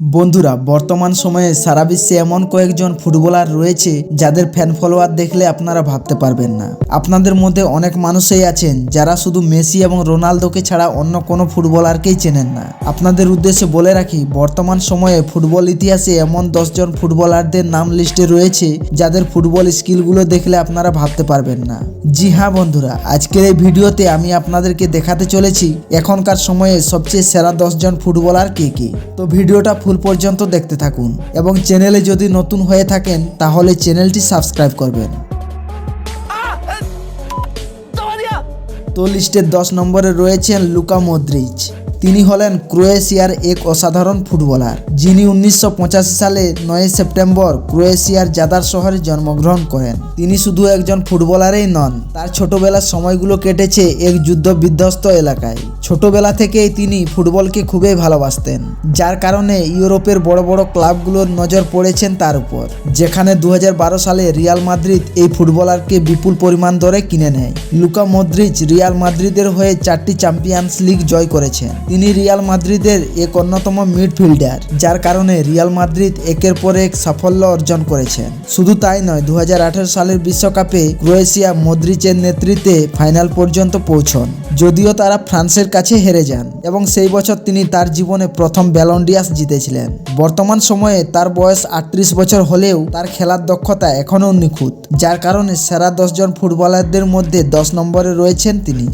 বন্ধুরা, বর্তমান সময়ে সারা বিশ্বে এমন কয়েকজন ফুটবলার রয়েছে যাদের ফ্যান ফলোয়ার দেখলে আপনারা ভাবতে পারবেন না। আপনাদের মধ্যে অনেক মানুষই আছেন যারা শুধু মেসি এবং রোনালদোকে ছাড়া অন্য কোনো ফুটবলারকেই চেনেন না। আপনাদের উদ্দেশ্যে বলে রাখি, বর্তমান সময়ে ফুটবল ইতিহাসে এমন দশজন ফুটবলারদের নাম লিস্টে রয়েছে যাদের ফুটবল স্কিলগুলো দেখলে আপনারা ভাবতে পারবেন না। জি হ্যাঁ বন্ধুরা, আজকের এই ভিডিওতে আমি আপনাদেরকে দেখাতে চলেছি এখনকার সময়ে সবচেয়ে সেরা দশজন ফুটবলার কে কে। তো ভিডিওটা ফুল পর্যন্ত দেখতে থাকুন এবং চ্যানেলে যদি নতুন হয়ে থাকেন তাহলে চ্যানেলটি সাবস্ক্রাইব করবেন। তো লিস্টের দশ নম্বরে রয়েছেন লুকা মদ্রিচ তিনি হলেন ক্রোয়েশিয়ার এক অসাধারণ ফুটবলার, যিনি উনিশশো পঁচাশি সালে নয় সেপ্টেম্বর ক্রোয়েশিয়ার জাদার শহরে জন্মগ্রহণ করেন। তিনি শুধু একজন ফুটবলারই নন, তার ছোটবেলার সময়গুলো কেটেছে এক যুদ্ধ বিধ্বস্ত এলাকায়। ছোটবেলা থেকেই তিনি ফুটবলকে খুবই ভালোবাসতেন, যার কারণে ইউরোপের বড় বড় ক্লাবগুলোর নজর পড়েছেন তার উপর। যেখানে দু হাজার বারো সালে রিয়াল মাদ্রিদ এই ফুটবলারকে বিপুল পরিমাণ দরে কিনে নেয়। লুকা মদ্রিচ রিয়াল মাদ্রিদের হয়ে চারটি চ্যাম্পিয়ন্স লিগ জয় করেছেন। তিনি রিয়াল মাদ্রিদের এক অন্যতম মিডফিল্ডার, যার কারণে রিয়াল মাদ্রিদ একের পর এক সাফল্য অর্জন করেছেন শুধু তাই নয় দু সালের বিশ্বকাপে ক্রোয়েশিয়া মদ্রিচের নেতৃত্বে ফাইনাল পর্যন্ত পৌঁছন, যদিও তারা ফ্রান্সের কাছে হেরে যান এবং সেই বছর তিনি তার জীবনে প্রথম ব্যালন্ডিয়াস জিতেছিলেন। বর্তমান সময়ে তার বয়স আটত্রিশ বছর হলেও তার খেলার দক্ষতা এখনও নিখুঁত, যার কারণে সেরা দশজন ফুটবলারদের মধ্যে দশ নম্বরে রয়েছেন তিনি।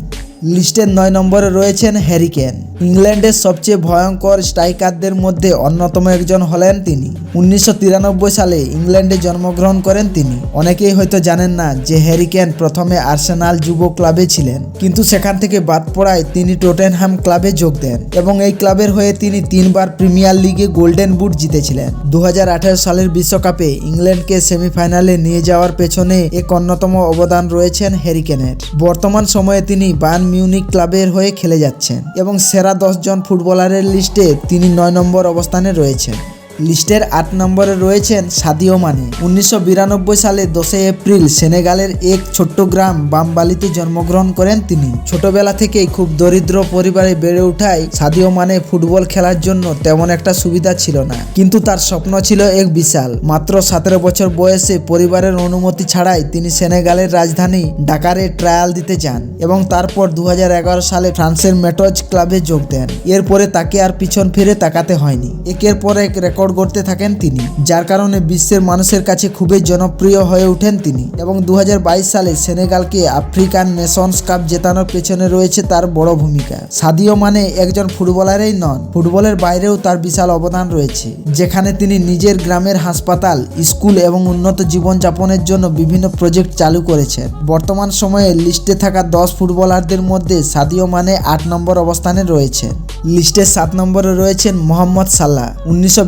লিস্টের নয় নম্বরে রয়েছেন হ্যারিকেন ইংল্যান্ডের সবচেয়ে ভয়ঙ্কর স্ট্রাইকারদের মধ্যে অন্যতম একজন হলেন তিনি। উনিশশো তিরানব্বই সালে ইংল্যান্ডে জন্মগ্রহণ করেন তিনি। অনেকেই হয়তো জানেন না যে হ্যারিকেন প্রথমে আর্সেনাল যুব ক্লাবে ছিলেন। কিন্তু সেখান থেকে বাদ পড়ায় তিনি টোটেনহাম ক্লাবে যোগ দেন এবং এই ক্লাবের হয়ে তিনি তিনবার প্রিমিয়ার লিগে গোল্ডেন বুট জিতেছিলেন। দু হাজার আঠেরো সালের বিশ্বকাপে ইংল্যান্ডকে সেমিফাইনালে নিয়ে যাওয়ার পেছনে এক অন্যতম অবদান রয়েছেন হ্যারিকেনের বর্তমান সময়ে তিনি বায়ার্ন মিউনিক ক্লাবের হয়ে খেলে যাচ্ছেন এবং সেরা দশজন ফুটবলারের লিস্টে তিনি নয় নম্বর অবস্থানে রয়েছেন। লিস্টের আট নম্বরে রয়েছেন সাদিও মানে উনিশশো বিরানব্বই সালে দশই এপ্রিল সেনেগালের এক ছোট্ট গ্রাম বামবালিতে জন্মগ্রহণ করেন তিনি। ছোটবেলা থেকেই খুব দরিদ্র পরিবারে বেড়ে ওঠায় সাদিও মানে ফুটবল খেলার জন্য তেমন একটা সুবিধা ছিল না। কিন্তু তার স্বপ্ন ছিল এক বিশাল। মাত্র সতেরো বছর বয়সে পরিবারের অনুমতি ছাড়াই তিনি সেনেগালের রাজধানী ডাকারে ট্রায়াল দিতে যান এবং তারপর দু হাজার এগারো সালে ফ্রান্সের মেটজ ক্লাবে যোগ দেন। এরপরে তাকে আর পিছন ফিরে তাকাতে হয়নি। একের পর এক রেকর্ড করতে থাকেন তিনি, যার কারণে বিশ্বের মানুষের কাছে খুবই জনপ্রিয় হয়ে ওঠেন তিনি। এবং দুহাজার বাইশ সালে সেনেগালকে আফ্রিকান নেশনস কাপ জেতানোর পেছনে রয়েছে তার বড় ভূমিকা। সাদিও মানে একজন ফুটবলারই নন, ফুটবলের বাইরেও তার বিশাল অবদান রয়েছে, যেখানে তিনি নিজের গ্রামের হাসপাতাল, স্কুল এবং উন্নত জীবনযাপনের জন্য বিভিন্ন প্রজেক্ট চালু করেছেন। বর্তমান সময়ে লিস্টে থাকা দশ ফুটবলারদের মধ্যে সাদিও মানে আট নম্বর অবস্থানে রয়েছেন। লিস্টের সাত নম্বরে রয়েছেন মোহাম্মদ সাল্লাহ। উনিশশো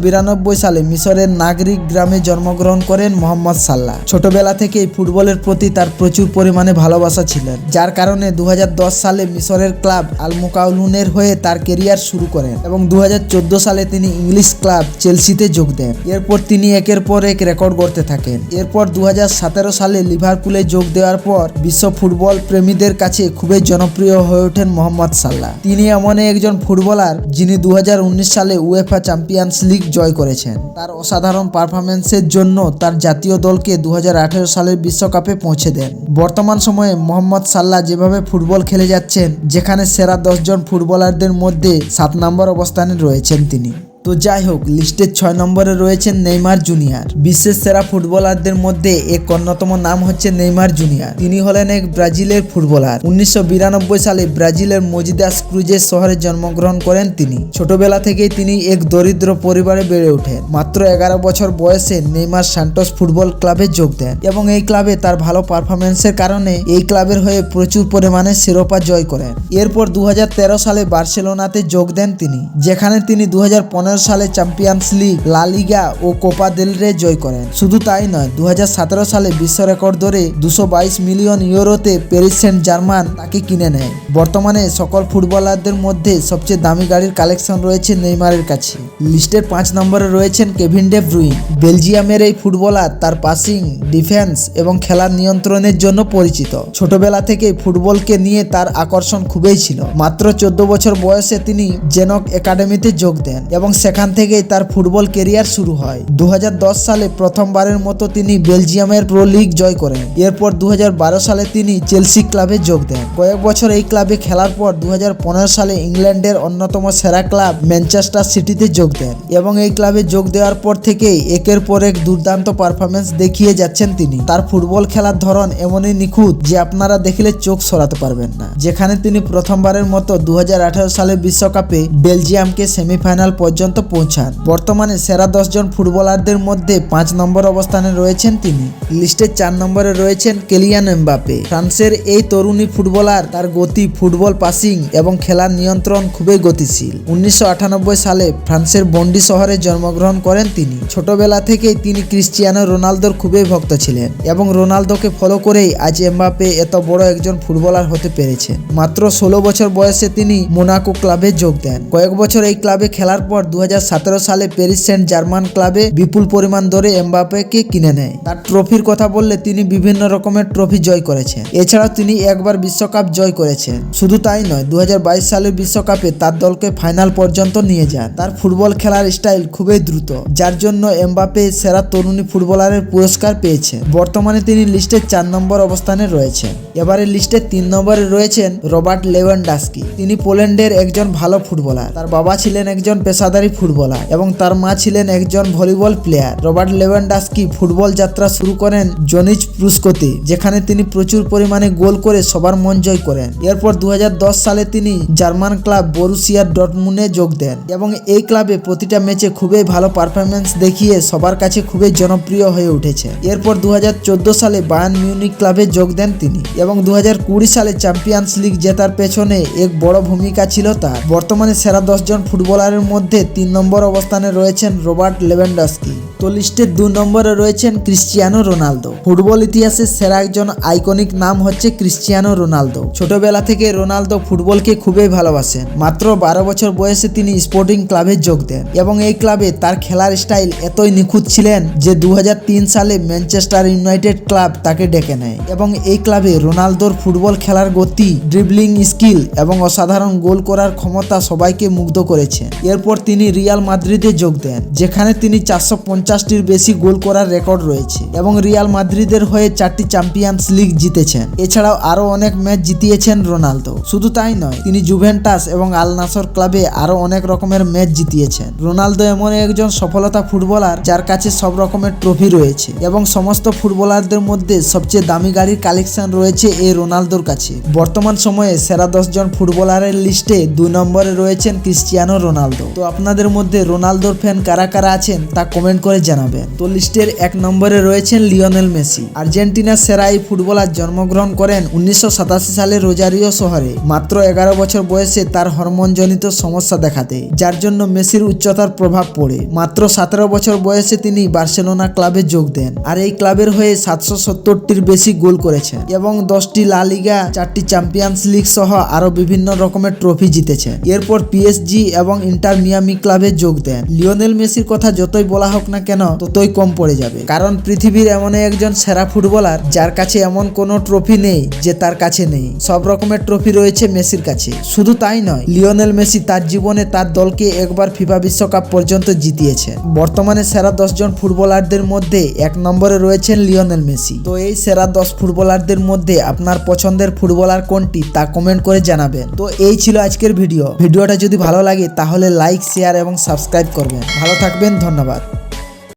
সালে মিশরের নাগরিক গ্রামে জন্মগ্রহণ করেন মোহাম্মদ সাল্লাহ। ছোটবেলা থেকেই ফুটবলের প্রতি তার প্রচুর পরিমাণে ভালোবাসা ছিলেন, যার কারণে দু হাজার দশ সালে মিশরের ক্লাব আল মুকাউলুনের হয়ে তার কেরিয়ার শুরু করেন এবং দু হাজার চোদ্দ সালে তিনি ইংলিশ ক্লাব চেলসিতে যোগ দেন। এরপর তিনি একের পর এক রেকর্ড করতে থাকেন। এরপর দু হাজার সতেরো সালে লিভারপুলে যোগ দেওয়ার পর বিশ্ব ফুটবল প্রেমীদের কাছে খুবই জনপ্রিয় হয়ে ওঠেন মোহাম্মদ সাল্লাহ। তিনি এমন একজন ফুটবলার যিনি দু হাজার উনিশ সালে উয়েফা চ্যাম্পিয়ন্স লিগ জয় করেছেন। তার অসাধারণ পারফরমেন্সের জন্য তার জাতীয় দলকে দু হাজার আঠেরো সালের বিশ্বকাপে পৌঁছে দেন। বর্তমান সময়ে মোহাম্মদ সাল্লাহ যেভাবে ফুটবল খেলে যাচ্ছেন, যেখানে সেরা দশজন ফুটবলারদের মধ্যে সাত নম্বর অবস্থানে রয়েছেন তিনি। তো যাই হোক লিস্টের ছয় নম্বরে রয়েছেন নেইমার জুনিয়র। বিশ্বের সেরা ফুটবলারদের মধ্যে এক অন্যতম নাম হচ্ছে নেইমার জুনিয়র। তিনি হলেন এক ব্রাজিলের ফুটবলার। উনিশশো বিরানব্বই সালে ব্রাজিলের মজিদাস ক্রুজের শহরে জন্মগ্রহণ করেন তিনি। ছোটবেলা থেকেই তিনি এক দরিদ্র পরিবারে বেড়ে ওঠেন। মাত্র এগারো বছর বয়সে নেইমার সান্টোস ফুটবল ক্লাবে যোগ দেন এবং এই ক্লাবে তার ভালো পারফরমেন্সের কারণে এই ক্লাবের হয়ে প্রচুর পরিমাণে শিরোপা জয় করেন। এরপর দু হাজার তেরো সালে বার্সেলোনাতে যোগ দেন তিনি, যেখানে তিনি দু হাজার পনেরো সালে চ্যাম্পিয়ন্স লিগ লা লিগা ও কোপা দেল রে জয় করেন। শুধু তাই নয় দু সালে বিশ্ব রেকর্ড ধরে দুশো মিলিয়ন ইউরোতে প্যারিস সেন্ট জার্মান তাকে কিনে নেয়। বর্তমানে সকল ফুটবলারদের মধ্যে সবচেয়ে দামি গাড়ির কালেকশন রয়েছে নেইমারের কাছে। লিস্টের পাঁচ নম্বরে রয়েছেন কেভিন ডে ব্রুইন। বেলজিয়ামের এই ফুটবলার তার পাসিং ডিফেন্স এবং খেলার নিয়ন্ত্রণের জন্য পরিচিত। ছোটবেলা থেকে ফুটবলকে নিয়ে তার আকর্ষণ খুবই ছিল। মাত্র চোদ্দ বছর বয়সে তিনি জেনক একাডেমিতে যোগ দেন এবং সেখান থেকেই তার ফুটবল কেরিয়ার শুরু হয়। দু হাজার দশ সালে প্রথমবারের মতো তিনি বেলজিয়ামের প্রো লিগ জয় করেন। এরপর দু হাজার বারো সালে তিনি চেলসি ক্লাবে যোগ দেন। কয়েক বছর এই ক্লাবে খেলার পর দু হাজার পনেরো সালে ইংল্যান্ডের অন্যতম সেরা ক্লাব ম্যানচেস্টার সিটিতে যোগ দেন এবং এই ক্লাবে যোগ দেওয়ার পর থেকেই একের পর এক দুর্দান্ত পারফরমেন্স দেখিয়ে যাচ্ছেন তিনি। তার ফুটবল খেলার ধরন এমনই নিখুঁত যে আপনারা দেখলে চোখ সরাতে পারবেন না। যেখানে তিনি প্রথমবারের মতো দু হাজার আঠারো সালে বিশ্বকাপে বেলজিয়ামকে সেমিফাইনাল পর্যন্ত পৌঁছান। বর্তমানে সেরা দশজন ফুটবলারদের মধ্যে পাঁচ নম্বর অবস্থানে রয়েছেন তিনি। লিস্টে চার নম্বরে রয়েছেন কেলিয়ান এমবাপে ফ্রান্সের এই তরুণী ফুটবলার তার গতি, ফুটবল পাসিং এবং খেলার নিয়ন্ত্রণ খুবই গতিশীল। উনিশশো আটানব্বই সালে ফ্রান্সের বন্ডি শহরে জন্মগ্রহণ করেন তিনি। ছোটবেলা থেকেই তিনি ক্রিশ্চিয়ানো রোনালদোর খুবই ভক্ত ছিলেন এবং রোনালদোকে ফলো করেই আজ এমবাপে এত বড় একজন ফুটবলার হতে পেরেছেন। মাত্র ষোলো বছর বয়সে তিনি মোনাকো ক্লাবে যোগ দেন। কয়েক বছর এই ক্লাবে খেলার পর দু সালে প্যারিস সেন্ট জার্মান ক্লাবে বিপুল পরিমাণ দরে এমবাপেকে কিনে নেয়। তার ট্রফির কথা বললে তিনি বিভিন্ন রকমের ট্রফি জয় করেছেন। এছাড়াও তিনি একবার বিশ্বকাপ জয় করেছেন। শুধু তাই নয় দু সালের বিশ্বকাপে তার দলকে ফাইনাল পর্যন্ত নিয়ে যান। তার ফুটবল খেলার স্টাইল খুবই দ্রুত, যার জন্য এমবাপে সেরা তরুণী ফুটবলারের পুরস্কার পেয়েছে বর্তমানে তিনি লিস্টের চার নম্বর অবস্থানে রয়েছেন। এবারে লিস্টে তিন নম্বরে রয়েছেন রবার্ট লেভানডাস্কি। তিনি পোল্যান্ডের একজন ভালো ফুটবলার। তার বাবা ছিলেন একজন পেশাদারি ফুটবলার এবং তার মা ছিলেন একজন volleyball player. Robert Lewandowski football যাত্রা শুরু করেন জনিজ প্রুস্কোতে, যেখানে তিনি প্রচুর পরিমাণে গোল করে সবার মন জয় করেন। এরপর দু হাজার দশ সালে তিনি জার্মান ক্লাব বরুসিয়ার ডটমুনে যোগ দেন এবং এই ক্লাবে প্রতিটা ম্যাচে খুবই ভালো পারফরমেন্স দেখিয়ে সবার কাছে খুবই জনপ্রিয় হয়ে উঠেছে। এরপর দু হাজার চোদ্দ সালে বায়ান মিউনিক ক্লাবে যোগ দেন তিনি এবং দু হাজার কুড়ি সালে চ্যাম্পিয়ন্স লিগ জেতার পেছনে এক বড় ভূমিকা ছিল তার। বর্তমানে সেরা দশজন ফুটবলারের মধ্যে তিন নম্বর অবস্থানে রয়েছেন রবার্ট লেভেন্ডস্কি। তো লিস্টের দু নম্বরে রয়েছেন ক্রিশ্চিয়ানো রোনালদো। ফুটবল ইতিহাসের সেরা একজন আইকনিক নাম হচ্ছে ক্রিশ্চিয়ানো রোনালদো। ছোটবেলা থেকে রোনালদো ফুটবলকে খুবই ভালোবাসেন মাত্র বারো বছর বয়সে তিনি স্পোর্টিং ক্লাবে যোগ দেন এবং এই ক্লাবে তার খেলার স্টাইল এতই নিখুঁত ছিলেন যে দু হাজার তিন সালে ম্যানচেস্টার ইউনাইটেড ক্লাব তাকে ডেকে নেয় এবং এই ক্লাবে রোনালদোর ফুটবল খেলার গতি ড্রিবলিং স্কিল এবং অসাধারণ গোল করার ক্ষমতা সবাইকে মুগ্ধ করেছে। এরপর তিনি রিয়াল মাদ্রিদে যোগ দেন, যেখানে তিনি চারশো পঞ্চাশ পঞ্চাশটির বেশি গোল করার রেকর্ড রয়েছে এবং রিয়াল মাদ্রিদের হয়ে চারটি চ্যাম্পিয়ন্স লিগ জিতেছেন। এছাড়াও আরও অনেক ম্যাচ জিতিয়েছেন রোনালদো। শুধু তাই নয়, তিনি জুভেন্টাস এবং আল নাসর ক্লাবে আরও অনেক রকমের ম্যাচ জিতিয়েছেন। রোনালদো এমন একজন সফলতা ফুটবলার যার কাছে সব রকমের ট্রফি রয়েছে এবং সমস্ত ফুটবলারদের মধ্যে সবচেয়ে দামি গাড়ির কালেকশন রয়েছে এই রোনালদোর কাছে। বর্তমান সময়ে সেরা দশজন ফুটবলারের লিস্টে দুই নম্বরে রয়েছেন ক্রিশ্চিয়ানো রোনালদো। তো আপনাদের মধ্যে রোনালদোর ফ্যান কারা কারা আছেন তা কমেন্ট করে জানাবেন তো লিস্টের এক নম্বরে রয়েছেন লিওনেল মেসি। আর্জেন্টিনার সেরা এই ফুটবলার জন্মগ্রহণ করেন উনিশশো সালে রোজারিও শহরে। মাত্র এগারো বছর বয়সে তার হরমোনজনিত সমস্যা দেখা দেয় যার জন্য মেসির উচ্চতার প্রভাব পড়ে। মাত্র সতেরো বছর বয়সে তিনি বার্সেলোনা ক্লাবে যোগ দেন আর এই ক্লাবের হয়ে সাতশো সত্তরটির বেশি গোল করেছেন এবং দশটি লা লিগা, চারটি চ্যাম্পিয়ন্স লিগ সহ আরও বিভিন্ন রকমের ট্রফি জিতেছেন। এরপর পিএসজি এবং ইন্টার মিয়ামি ক্লাবে যোগ দেন। লিওনেল মেসির কথা যতই বলা হোক না কেন ততই কম পড়ে যাবে। কারণ পৃথিবীর এমন একজন সেরা ফুটবলার যার কাছে এমন কোনো ট্রফি নেই যে তার কাছে নেই। সব রকমের ট্রফি রয়েছে মেসির কাছে। শুধু তাই নয়, লিওনেল মেসি তার জীবনে তার দলকে একবার ফিফা বিশ্বকাপ পর্যন্ত জিতিয়েছেন বর্তমানে সেরা দশজন ফুটবলারদের মধ্যে এক নম্বরে রয়েছেন লিওনেল মেসি। তো এই সেরা দশ ফুটবলারদের মধ্যে আপনার পছন্দের ফুটবলার কোনটি তা কমেন্ট করে জানাবেন। তো এই ছিল আজকের ভিডিও। ভিডিওটা যদি ভালো লাগে তাহলে লাইক, শেয়ার এবং সাবস্ক্রাইব করবেন। ভালো থাকবেন, ধন্যবাদ।